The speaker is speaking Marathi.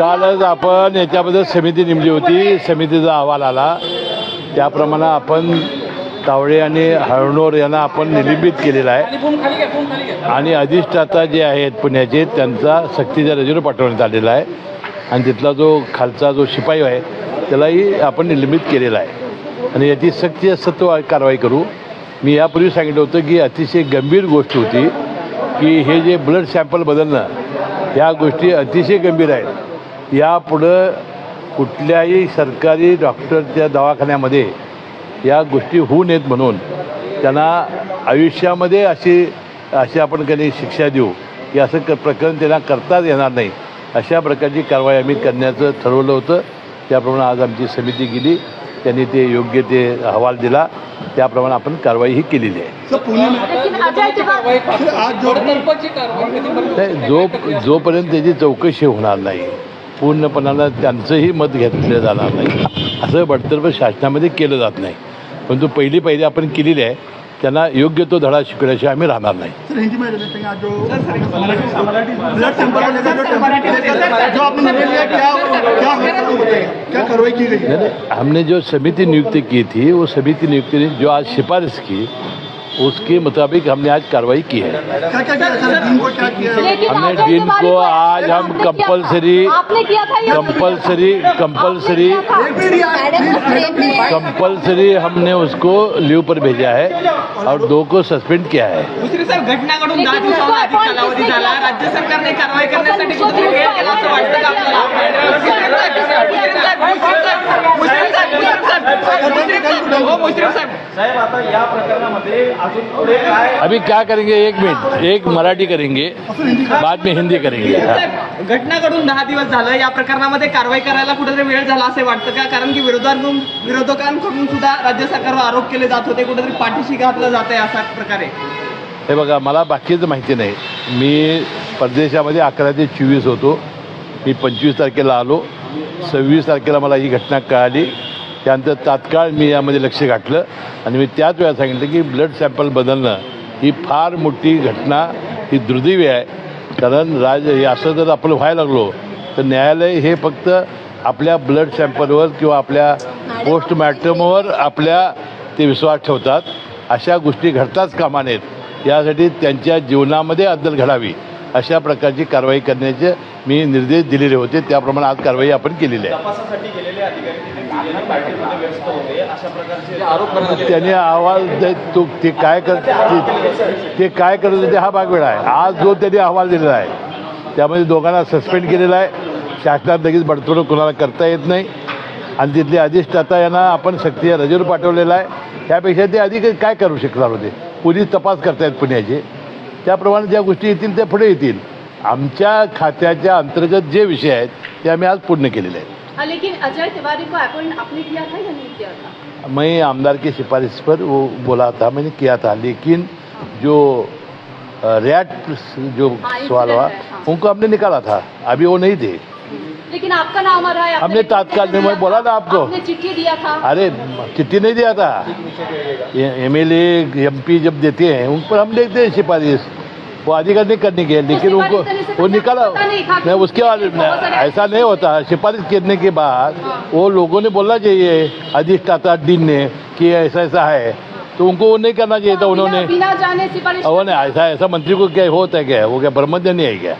कालच आपण याच्याबद्दल समिती नेमली होती. समितीचा अहवाल आला. त्याप्रमाणे आपण तावडे आणि हळणोर यांना आपण निलंबित केलेला आहे. आणि अधिष्ठाता जे आहेत पुण्याचे त्यांचा सक्तीच्या रजेवर पाठवण्यात आलेला आहे. आणि तिथला जो खालचा जो शिपाई आहे त्यालाही आपण निलंबित केलेला आहे. आणि याची सक्ती सत्व कारवाई करू. मी यापूर्वी सांगितलं होतं की अतिशय गंभीर गोष्ट होती की हे जे ब्लड सॅम्पल बदलणं या गोष्टी अतिशय गंभीर आहेत. यापुढं कुठल्याही सरकारी डॉक्टरच्या दवाखान्यामध्ये या गोष्टी होऊ नयेत म्हणून त्यांना आयुष्यामध्ये अशी अशी आपण काही शिक्षा देऊ की असं क प्रकरण त्यांना करताच येणार नाही. अशा प्रकारची कारवाई आम्ही करण्याचं ठरवलं होतं. त्याप्रमाणे आज आमची समिती गेली. त्यांनी ते योग्य ते अहवाल दिला. त्याप्रमाणे आपण कारवाई ही केलेली आहे जो जोपर्यंत त्याची चौकशी होणार नाही. पूर्णपणानं त्यांचंही मत घेतलं जाणार नाही. असं बडतर्फ शासनामध्ये केलं जात नाही. परंतु पहिली पहिली आपण केलेली आहे त्यांना योग्य तो धडा शिकवल्याशिवाय आम्ही राहणार नाही हमने जो समिति नियुक्त की थी वो समिति नियुक्ति ने जो आज सिफारिश की उसके मुताबिक हमने आज कार्रवाई की है। क्या क्या किया सर दिन को क्या किया? लेकिन हमने अजय डीन तिवारी को को आज हम आपने किया था। कंपलसरी आपने किया था। ये कंपलसरी कंपलसरी कंपलसरी हमने उसको लीव पर भेजा है और दो को सस्पेंड किया है। दुसरी सर घटना घडून दहा लेकिन दिवसाहून उसको अधिक कालावधी appoint झाला किसने राज्य सरकारने कारवाई करण्यासाठी आता या प्रकरणामध्ये अजून पुढे काय? अभी क्या करेंगे? एक मिनट. एक मराठी करेंगे. बाद में हिंदी करेंगे. घटना घडून दहा दिवस झालं. या प्रकरणामध्ये कारवाई करायला कुठेतरी वेळ झाला असे वाटतं का? कारण की विरोधाकडून विरोधकांकडून सुद्धा राज्य सरकारवर आरोप केले जात होते. कुठेतरी पाठीशी घातलं जात आहे अशा प्रकारे. हे बघा मला बाकीचं माहिती नाही. मी परदेशामध्ये अकरा ते चोवीस होतो. मी पंचवीस तारखेला आलो. सव्वीस तारखेला मला ही घटना कळाली. त्यानंतर तात्काळ मी यामध्ये लक्ष घातलं आणि मी त्याच वेळा सांगितलं की ब्लड सॅम्पल बदलणं ही फार मोठी घटना ही दुर्दैवी आहे. कारण राज हे असं जर आपण व्हायला लागलो तर न्यायालय हे फक्त आपल्या ब्लड सॅम्पलवर किंवा आपल्या पोस्टमॉर्टमवर आपल्या ते विश्वास ठेवतात. अशा गोष्टी घडताच कामा नयेत. यासाठी त्यांच्या जीवनामध्ये अद्दल घडावी अशा प्रकारची कारवाई करण्याचे मी निर्देश दिलेले होते त्याप्रमाणे आज कारवाई आपण केलेली आहे. तपासासाठी गेलेले अधिकारी तिथे बिर्याणी पार्टीमध्ये व्यस्त होते अशा प्रकारचे आरोप करण्यात आले. त्याने अहवाल दे- तो ते काय कर ते- ते काय करत होते हा भाग वेळा आहे. आज जो त्यांनी अहवाल दिलेला आहे त्यामध्ये दोघांना सस्पेंड केलेला आहे. शासनात लगेच बडतोड कोणाला करता येत नाही. आणि तिथले अधिष्ठाता यांना आपण सक्तीच्या रजेवर पाठवलेला आहे. त्यापेक्षा ते अधिक काय करू शकणार होते? पोलीस तपास करतायत पुण्याचे. त्याप्रमाणे ज्या गोष्टी येतील त्या पुढे येतील. आमच्या खात्याच्या अंतर्गत जे विषय आहेत ते आम्ही आज पूर्ण केलेले आहेत. हाँ, लेकिन अजय तिवारी को अपॉइंट आपने किया था या नहीं किया था? मैं आमदार की सिफारिश पर वो बोला था मैंने किया था लेकिन जो रैट जो हाँ, सवाल हुआ है। उनको हमने निकाला था अभी वो नहीं थे। लेकिन आपका नाम आ रहा है हमने तात्काल में मैं बोला था आपको। आपने चिट्ठी दिया था। अरे चिट्ठी नहीं दिया था। एम एल एम पी जब देते हैं उन पर हम देखते हैं सिफारिश वो अधिकार नहीं करने के लेकिन उनको वो निकाला। नहीं उसके बाद ऐसा नहीं होता सिफारिश करने के बाद हाँ। वो लोगों ने बोलना चाहिए अधिष्ठाता दिन ने कि ऐसा ऐसा है। तो उनको वो नहीं करना चाहिए था उन्होंने। बिना जाने सिफारिश वो नहीं ऐसा ऐसा मंत्री को क्या होता है क्या? वो क्या ब्रह्मज्ञ नहीं है क्या?